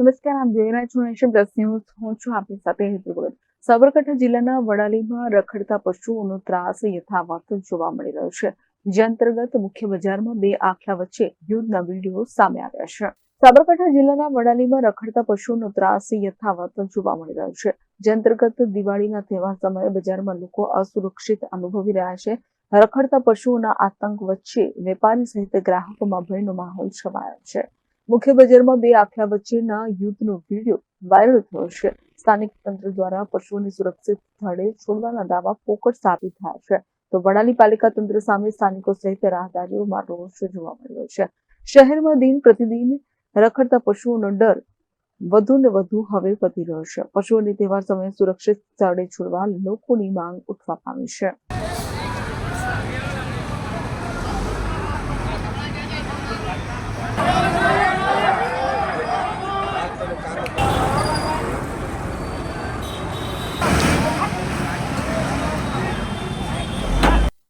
નમસ્કાર, આપ જોઈ રહ્યા છો નેશન પ્લસ ન્યૂઝ. હું છું આપની સાથે હેતુ સાબરકાંઠા જિલ્લાના વડાલીમાં રખડતા પશુઓનો ત્રાસ યથાવત જોવા મળી રહ્યો છે. જે અંતર્ગત મુખ્ય બજારમાં બે આખલા વચ્ચે યુદ્ધના વીડિયો સામે આવ્યા છે. સાબરકાંઠા જિલ્લાના વડાલીમાં રખડતા પશુઓનો ત્રાસ યથાવત જોવા મળી રહ્યો છે. જે અંતર્ગત દિવાળીના તહેવાર સમયે બજારમાં લોકો અસુરક્ષિત અનુભવી રહ્યા છે. રખડતા પશુઓના આતંક વચ્ચે વેપારી સહિત ગ્રાહકોમાં ભયનો માહોલ છવાયો છે. મુખ્ય બજારમાં બે આખલા વચ્ચેના યુદ્ધનો વીડિયો વાયરલ થયો છે. સ્થાનિક તંત્ર દ્વારા પશુઓને સુરક્ષિત સ્થળે છોડવાના દાવા પોકળ સાબિત થયા છે. તો વડાલી પાલિકા તંત્ર સામે સ્થાનિકો સહિત રાહદારીઓમાં રોષ જોવા મળ્યો છે. શહેરમાં દિન પ્રતિદિન રખડતા પશુઓનો ડર વધુ ને વધુ હવે વધી રહ્યો છે. પશુઓને તહેવાર સમયે સુરક્ષિત સ્થળે છોડવા લોકોની માંગ ઉઠવા પામી છે.